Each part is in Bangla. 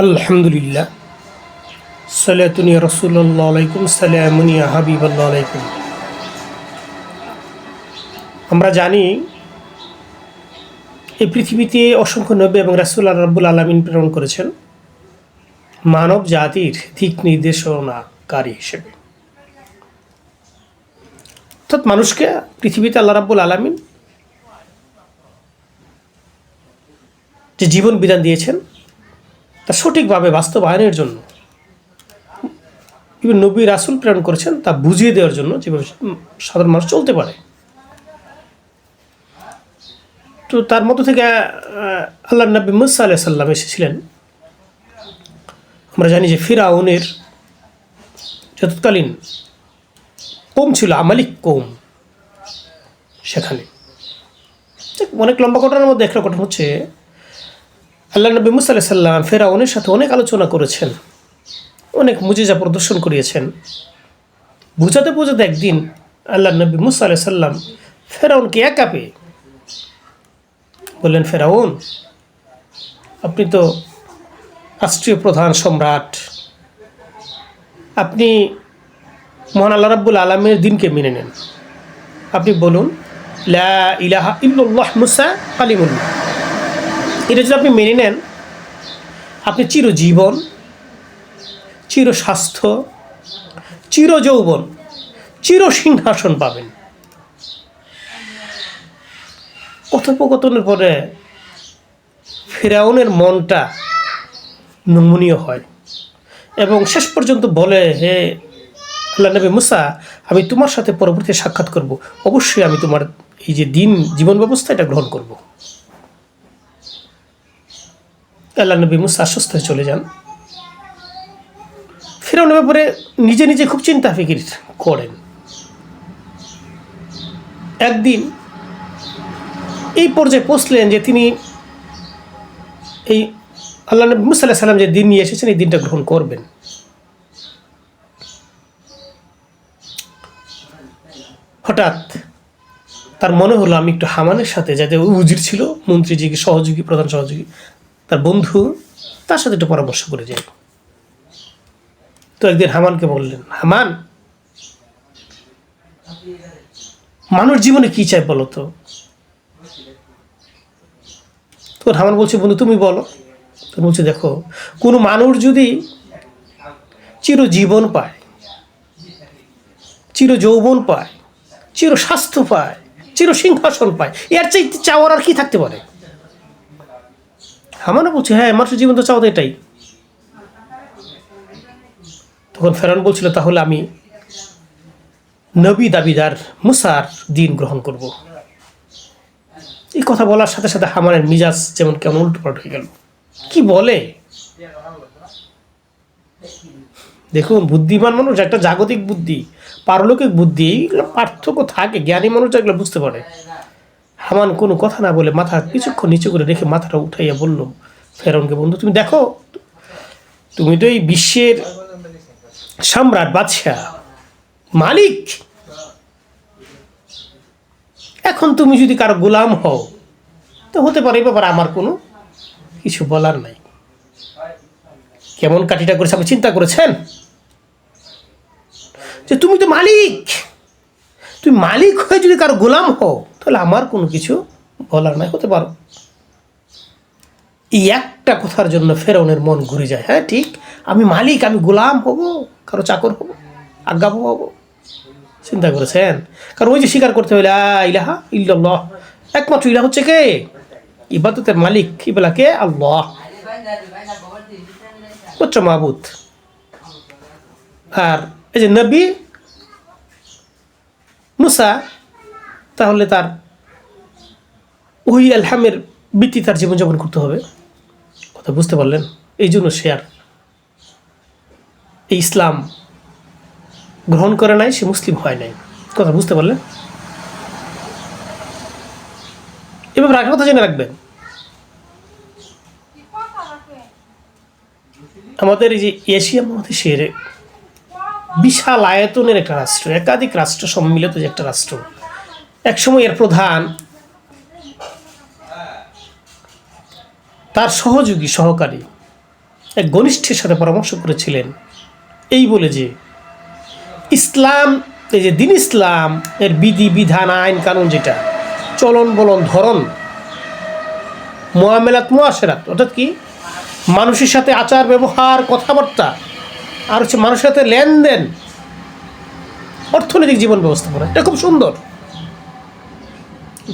আলহামদুলিল্লাহ। সালাতুনিয়া রসুল্লাহ আলাইকুম সালামুনিয়া হাবিবাল্লাহ আলাইকুম। আমরা জানি এই পৃথিবীতে অসংখ্য নবী এবং রাসুল্লাহ রাব্বুল আলমিন প্রেরণ করেছেন। মানব জাতির দিক নির্দেশনাকারী হিসেবে। অর্থাৎ মানুষকে পৃথিবীতে আল্লাহ রাব্বুল আলমিন যে জীবন বিধান দিয়েছেন তা সঠিকভাবে বাস্তবায়নের জন্য। ইভেন নবী রাসুল প্রেরণ করেছেন তা বুঝিয়ে দেওয়ার জন্য যেভাবে সাধারণ মানুষ চলতে পারে। তো তার মধ্য থেকে আল্লাহ নবী মুসা আলাহ সাল্লাম এসেছিলেন। আমরা জানি যে ফিরাউনের যতকালীন কোম ছিল, আমালিক কোম সেখানে। অনেক লম্বা ঘটনার মধ্যে একটা ঘটনা হচ্ছে আল্লাহ নবী মুসা আলাহ সাল্লাম ফেরাউনের সাথে অনেক আলোচনা করেছেন। অনেক মুজিজা প্রদর্শন করিয়েছেন। বুঝাতে বোঝাতে একদিন আল্লাহ নবী মুসা আলাহ সাল্লাম ফেরাউনকে একা পেয়ে বললেন, ফেরাউন, আপনি তো রাষ্ট্রীয় প্রধান সম্রাট। আপনি মহান আল্লাহ রাব্বুল আলমের দিনকে মেনে নেন। আপনি বলুন, লা ইলাহা ইল্লাল্লাহ মুসা কালিমুল্লাহ এটা যদি আপনি মেনে নেন, আপনি চিরজীবন চির স্বাস্থ্য চির যৌবন চির সিংহাসন পাবেন। কথোপকথনের পরে ফেরাউনের মনটা নমনীয় হয় এবং শেষ পর্যন্ত বলে, হে আল্লাহ নবী মুসা, আমি তোমার সাথে পরবর্তী সাক্ষাৎ করব। অবশ্যই আমি তোমার এই যে দিন, জীবন ব্যবস্থা এটা গ্রহণ করব। আল্লাহ নবী মুসা আশ্বস্ত হয়ে চলে যান। ফেরাউনের ব্যাপারে নিজে নিজে খুব চিন্তা ফিকির করেন। একদিন এই পর্যায়ে পৌঁছলেন যে তিনি এই আল্লাহ নবী মুসা আলাহিসাল্লাম সাল্লাম যে দিন নিয়ে এসেছেন, এই দিনটা গ্রহণ করবেন। হঠাৎ তার মনে হলো, আমি একটু হামানের সাথে, যাতে উজির ছিল, মন্ত্রীজিকে সহযোগী, প্রধান সহযোগী। তার বন্ধু তার সাথে একটু পরামর্শ করে যাই। তো একদিন হামানকে বললেন, হামান, মানুষ জীবনে কি চায় বলো তো? তোর হামান বলছে, বন্ধু, তুমি বলো। তো বলছে, দেখো, কোনো মানুষ যদি চিরজীবন পায় চির যৌবন পায় চির স্বাস্থ্য পায় চির সিংহাসন পায়, এর চাইতে চাওয়ার আর কি থাকতে পারে? আমারও বলছে হ্যাঁ মানুষের জীবন তো চাও তো এটাই। তখন ফেরান বলছিল, তাহলে আমি নবী দাবিদার মুসার দিন গ্রহণ করব। এই কথা বলার সাথে সাথে হামানের মিজাজ যেমন কেমন উল্টোপাল্ট হয়ে গেল। কি বলে? দেখুন, বুদ্ধিমান মানুষ, একটা জাগতিক বুদ্ধি, পারলৌকিক বুদ্ধি, এইগুলো পার্থক্য থাকে, জ্ঞানী মানুষ এগুলো বুঝতে পারে। হামান কোনো কথা না বলে মাথা কিছুক্ষণ নিচু করে রেখে মাথাটা উঠাইয়া বলল ফেরনকে বন্ধু, তুমি দেখো, তুমি তো এই বিশ্বের সম্রাট, বাদশাহ, মালিক। এখন তুমি যদি কারও গোলাম হও, তো হতে পারে এই ব্যাপারে আমার কোনো কিছু বলার নাই। কেমন কাঠিটা করেছে আপনি চিন্তা করেছেন? যে তুমি তো মালিক। তুমি মালিক হয়ে যদি কারও গোলাম হও, তাহলে আমার কোনো কিছু বলার নাই, হতে পারো। এই একটা কথার জন্য ফেরাউনের মন ঘুরে যায়। হ্যাঁ ঠিক? আমি মালিক, আমি গোলাম হব, কারও চাকর হব আজ্ঞাবহ হব চিন্তা করেছেন? কারণ ওই যে স্বীকার করতে হইলে ইলাহা ইল্লাল্লাহ। একমাত্র ইলা হচ্ছে কে? ইবাদতের মালিক। ইবেলা কে? আল্লাহ। উচ্চ মাহবুদ আর এই যে নবী মুসা, তাহলে তার ওই আলহামের বৃত্তি তার জীবনযাপন করতে হবে। কথা বুঝতে পারলেন? এই জন্য সে আর এই ইসলাম গ্রহণ করে নাই, সে মুসলিম হয় নাই। কথা বুঝতে পারলেন? এবার একটা কথা জেনে রাখবেন। আমাদের এই যে এশিয়া মহাদেশের বিশাল আয়তনের একটা রাষ্ট্র, একাধিক রাষ্ট্র সম্মিলিত যে একটা রাষ্ট্র। একসময় এর প্রধান তার সহযোগী, সহকারী এক ঘনিষ্ঠের সাথে পরামর্শ করেছিলেন এই বলে যে, ইসলাম, এই যে দিন ইসলাম, এর বিধি, বিধান, আইন, কানুন যেটা, চলন বলন, ধরন মোয়ামেলাত মোয়াশেরাত অর্থাৎ কি? মানুষের সাথে আচার, ব্যবহার, কথাবার্তা আর হচ্ছে মানুষের সাথে লেনদেন, অর্থনৈতিক জীবন ব্যবস্থাপনা এটা খুব সুন্দর।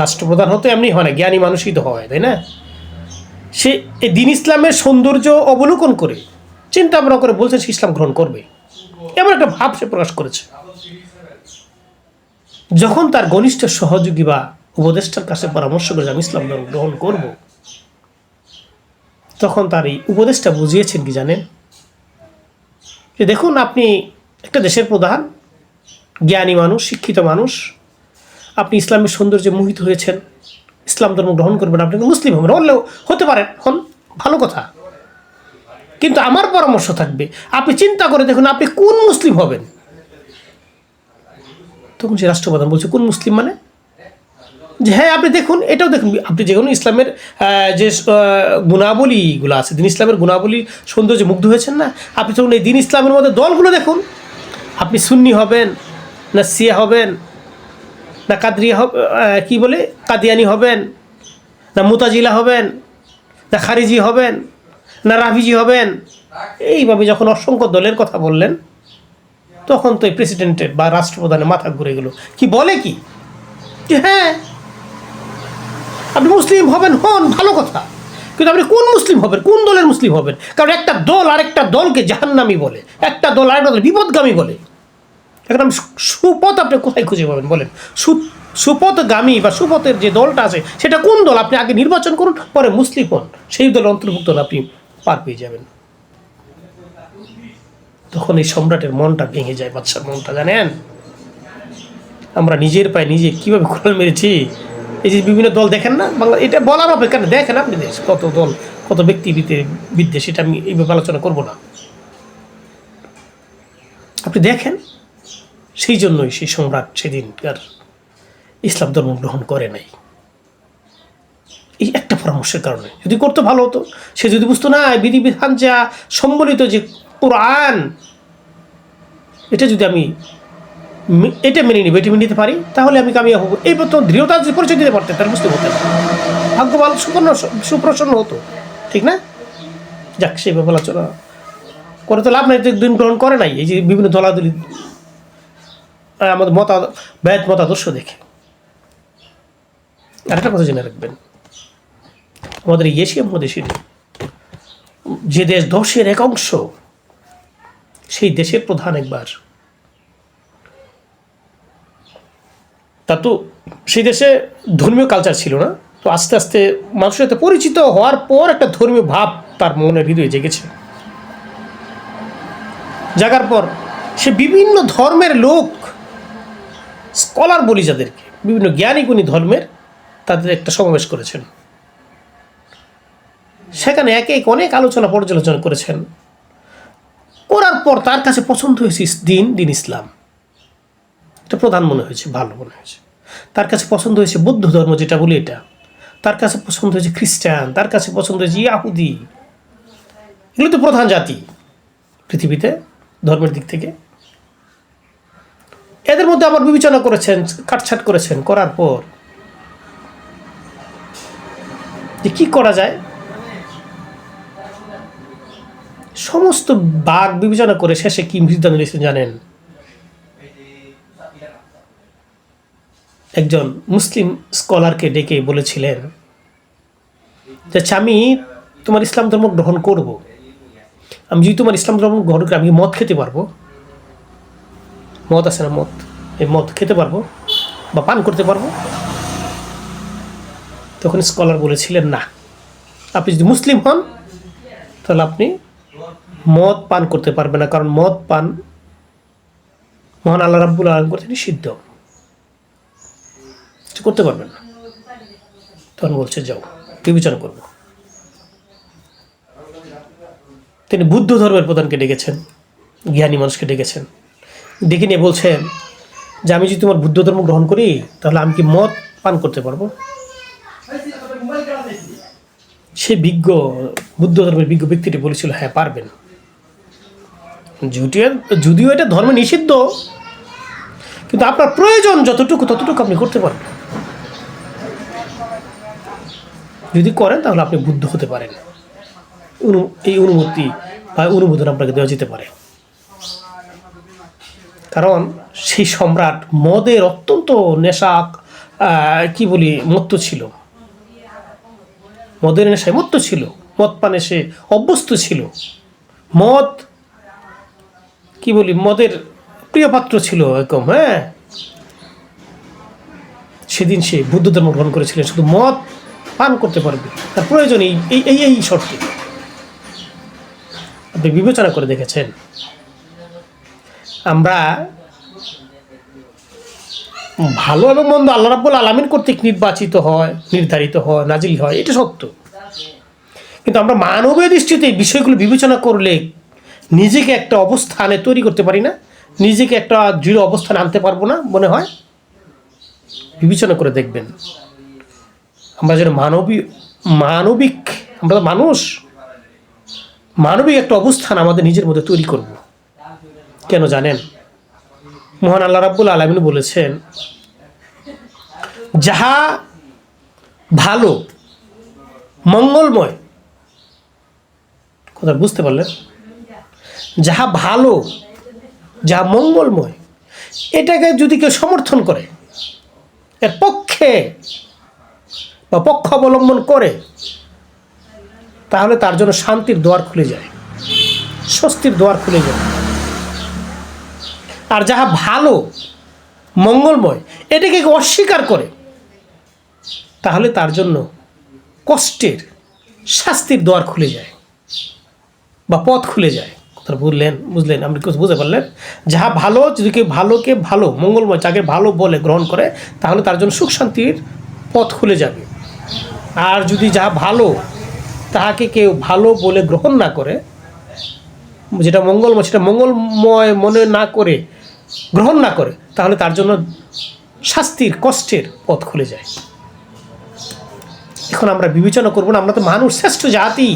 রাষ্ট্রপ্রধান হতে এমনি হয় না, জ্ঞানী মানুষই তো হয়, তাই না? সে এই দিন ইসলামের সৌন্দর্য অবলোকন করে চিন্তা ভাবনা করে বলছে সে ইসলাম গ্রহণ করবে। এমন একটা ভাব সে প্রকাশ করেছে। যখন তার ঘনিষ্ঠ সহযোগী বা উপদেষ্টার কাছে পরামর্শ করে আমি ইসলাম ধর্ম গ্রহণ করব, তখন তার এই উপদেশটা বুঝিয়েছেন কি জানেন? যে দেখুন, আপনি একটা দেশের প্রধান, জ্ঞানী মানুষ, শিক্ষিত মানুষ, আপনি ইসলামের সৌন্দর্যে মোহিত হয়েছেন, ইসলাম ধর্ম গ্রহণ করবেন, আপনি মুসলিম হবেন, হলেও হতে পারেন, হন, ভালো কথা। কিন্তু আমার পরামর্শ থাকবে, আপনি চিন্তা করে দেখুন, আপনি কোন মুসলিম হবেন? তখন সে রাষ্ট্রপ্রধান বলছে, কোন মুসলিম মানে? যে হ্যাঁ আপনি দেখুন, এটাও দেখুন, আপনি যে কোনো ইসলামের যে গুণাবলীগুলো আছে, দিন ইসলামের গুণাবলী সৌন্দর্যে মুগ্ধ হয়েছেন না? আপনি তখন এই দিন ইসলামের মধ্যে দলগুলো দেখুন। আপনি সুন্নি হবেন, না সিয়া হবেন, না কাদরিয়া হবে কী বলে? কাদিয়ানি হবেন, না মুতাজিলা হবেন, না খারিজি হবেন, না রাভিজি হবেন। এইভাবে যখন অসংখ্য দলের কথা বললেন, তখন তো এই প্রেসিডেন্টের বা রাষ্ট্রপ্রধানের মাথা ঘুরে গেল। কি বলে কি? হ্যাঁ আপনি মুসলিম হবেন, হন, ভালো কথা। কিন্তু আপনি কোন মুসলিম হবেন? কোন দলের মুসলিম হবেন? কারণ একটা দল আরেকটা দলকে জাহান্নামি বলে। একটা দল আরেকটা দল বিপদগামী বলে। এখন সুপথ আপনি কোথায় খুঁজে পাবেন বলেন? সু সুপথগামী বা সুপথের যে দলটা আছে, সেটা কোন দল? আপনি আগে নির্বাচন করুন, পরে মুসলিম হন। সেই দল অন্তর্ভুক্ত আপনি পার পেয়ে যাবেন। তখন এই সম্রাটের মনটা ভেঙে যায় বাচ্চার মনটা, জানেন? আমরা নিজের পায়ে নিজে কীভাবে খোল মেরেছি? এই যে বিভিন্ন দল দেখেন না? বাংলা এটা বলার অপেক্ষা না। দেখেন আপনি দেশ, কত দল, কত ব্যক্তি বিদ্বেষ, সেটা আমি এইভাবে আলোচনা করব না। আপনি দেখেন, সেই জন্যই সেই সম্রাট সেদিনকার ইসলাম ধর্ম গ্রহণ করে নাই। এই একটা পরামর্শের কারণে। যদি করতে ভালো হতো। সে যদি বুঝতো, না, বিধিবিধান যা সম্বলিত যে কোরআন, এটা যদি আমি এটা মেনে নিব, এটা মেনে নিতে পারি। তাহলে আমি কামিয়া হব। এই প্রথম দৃঢ়তা যদি পরিচয় দিতে পারতেন তাহলে বুঝতে পারতেন। ভাগ্যবান সুপর্ণ সুপ্রসন্ন হতো। ঠিক না? যাক সেইভাবে আলোচনা করে তো লাভ নাই দিন গ্রহণ করে নাই। এই যে বিভিন্ন দলাদলি আমাদের মতা ব্যাত মতাদর্শ দেখে। আরেকটা কথা জেনে রাখবেন। আমাদের এশিয়া মহাদেশের যে দেশ দশের এক অংশ, সেই দেশের প্রধান একবার তা তো সেই দেশে ধর্মীয় কালচার ছিল না। তো আস্তে আস্তে মানুষের সাথে পরিচিত হওয়ার পর একটা ধর্মীয় ভাব তার মনের হৃদয়ে জেগেছে জাগার পর সে বিভিন্ন ধর্মের লোক স্কলার বলি যাদেরকে, বিভিন্ন জ্ঞানী গুণী ধর্মের তাদের একটা সমাবেশ করেছেন। সেখানে একে এক অনেক আলোচনা পর্যালোচনা করেছেন। করার পর তার কাছে পছন্দ হয়েছে দিন দিন ইসলাম। এটা প্রধান মনে হয়েছে, ভালো মনে হয়েছে। তার কাছে পছন্দ হয়েছে বৌদ্ধ ধর্ম যেটা বলি এটা। তার কাছে পছন্দ হয়েছে খ্রিস্টান, তার কাছে পছন্দ হয়েছে ইয়াহুদি। এগুলো তো প্রধান জাতি পৃথিবীতে, ধর্মের দিক থেকে। এদের মধ্যে আবার বিবেচনা করেছেন, কাটছাট করেছেন করার পর। যে কি করা যায়? সমস্ত বাঘ বিবেচনা করে শেষে কি সিদ্ধান্ত নিয়েছেন জানেন? একজন মুসলিম স্কলারকে ডেকে বলেছিলেন যে আমি তোমার ইসলাম ধর্ম গ্রহণ করব। আমি যদি তোমার ইসলাম ধর্ম গ্রহণ করি, আমি মদ খেতে পারব। মদ আছে না মদ? এই মদ খেতে পারব বা পান করতে পারব? তখন স্কলার বলেছিলেন, না, আপনি যদি মুসলিম হন, তাহলে আপনি মদ পান করতে পারবেন না, কারণ মদ পান মহান আল্লাহ রাব্বুল আলম করতে নিষিদ্ধ। কিছু করতে পারবেন না। তখন বলছে, যাও, বিবেচনা করব। তিনি বুদ্ধ ধর্মের প্রধানকে ডেকেছেন, জ্ঞানী মানুষকে ডেকেছেন। ডেকে নিয়ে বলছেন যে, আমি যদি তোমার বুদ্ধ ধর্ম গ্রহণ করি, তাহলে আমি কি মদ পান করতে পারব? সে বিজ্ঞ, বুদ্ধ ধর্মের বিজ্ঞ ব্যক্তিটি বলেছিল হ্যাঁ পারবেন। যদিও যদিও এটা ধর্মে নিষিদ্ধ, কিন্তু আপনার প্রয়োজন যতটুকু, ততটুকু আপনি করতে পারবেন। যদি করেন, তাহলে আপনি বুদ্ধ হতে পারেন। এই অনুমতি বা অনুমোদন আপনাকে দেওয়া যেতে পারে। কারণ সেই সম্রাট মদের অত্যন্ত নেশা কি বলি, মত্ত ছিল। মদের নেশায় মত্ত ছিল। মদ পানে সে অভ্যস্ত ছিল। মদ, কি বলি, মদের প্রিয় পাত্র ছিল এরকম হ্যাঁ? সেদিন সে বুদ্ধ ধর্ম গ্রহণ করেছিলেন। শুধু মদ পান করতে পারবে। তার প্রয়োজন এই এই এই শর্তে। আপনি বিবেচনা করে দেখেছেন। আমরা ভালো এবং মন্দ আল্লাহ রাব্বুল আলমিন কর্তৃক নির্বাচিত হয়, নির্ধারিত হয়, নাজিল হয়, এটা সত্য। কিন্তু আমরা মানবীয় দৃষ্টিতে এই বিষয়গুলো বিবেচনা করলে নিজেকে একটা অবস্থানে তৈরি করতে পারি না, নিজেকে একটা দৃঢ় অবস্থানে আনতে পারব না মনে হয়। বিবেচনা করে দেখবেন। আমরা যেন মানবী মানবিক আমরা মানুষ, মানবিক একটা অবস্থান আমাদের নিজের মধ্যে তৈরি করব। কেন জানেন? মহান আল্লাহ রাব্বুল আলমিন বলেছেন, যাহা ভালো, মঙ্গলময় কথা বুঝতে পারলেন? যাহা ভালো, যাহা মঙ্গলময়, এটাকে যদি কেউ সমর্থন করে, এর পক্ষে বা পক্ষ অবলম্বন করে, তাহলে তার জন্য শান্তির দোয়ার খুলে যায়, স্বস্তির দোয়ার খুলে যায়। আর যাহা ভালো, মঙ্গলময়, এটাকে অস্বীকার করে, তাহলে তার জন্য কষ্টের, শাস্তির দোয়ার খুলে যায়, বা পথ খুলে যায়। কথা বুঝলেন বুঝলেন, আপনি কিছু বুঝতে পারলেন? যাহা ভালো, যদি কেউ ভালোকে ভালো, মঙ্গলময় যাকে ভালো বলে, গ্রহণ করে, তাহলে তার জন্য সুখ শান্তির পথ খুলে যাবে। আর যদি যাহা ভালো তাহাকে কেউ ভালো বলে গ্রহণ না করে যেটা মঙ্গলময় সেটা মঙ্গলময় মনে না করে গ্রহণ না করে তাহলে তার জন্য শাস্তির কষ্টের পথ খুলে যায়। এখন আমরা বিবেচনা করব না আমরা তো মানুষ শ্রেষ্ঠ জাতি।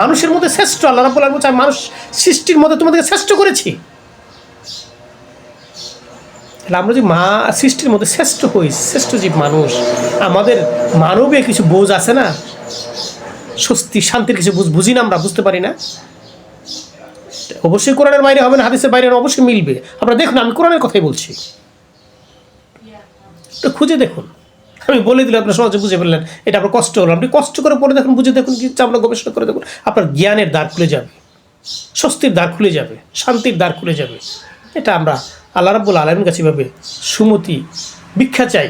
মানুষের মধ্যে শ্রেষ্ঠ আল্লাহ রাব্বুল আলামিন বলছে, মানুষ সৃষ্টির মধ্যে তোমাদেরকে শ্রেষ্ঠ করেছি। তাহলে আমরা যে মা সৃষ্টির মধ্যে শ্রেষ্ঠ হই, শ্রেষ্ঠ জীব মানুষ, আমাদের মানবে কিছু বোঝ আছে না? স্বস্তি, শান্তির কিছু বুঝ না আমরা, বুঝতে পারি না? অবশ্যই কোরআনের বাইরে হবে না, হাদিসের বাইরে অবশ্যই মিলবে। আপনারা দেখুন, আমি কোরআনের কথাই বলছি। তো খুঁজে দেখুন। আমি বলে দিলে আপনার সহজে বুঝে ফেললেন, এটা আপনার কষ্ট হলো। আপনি কষ্ট করে পড়ে দেখুন, বুঝে দেখুন কি আপনার গবেষণা করে দেখুন, আপনার জ্ঞানের দ্বার খুলে যাবে। স্বস্তির দ্বার খুলে যাবে, শান্তির দ্বার খুলে যাবে। এটা আমরা আল্লাহ রাবুল আলমের কাছে এভাবে সুমতি ভিক্ষা চাই।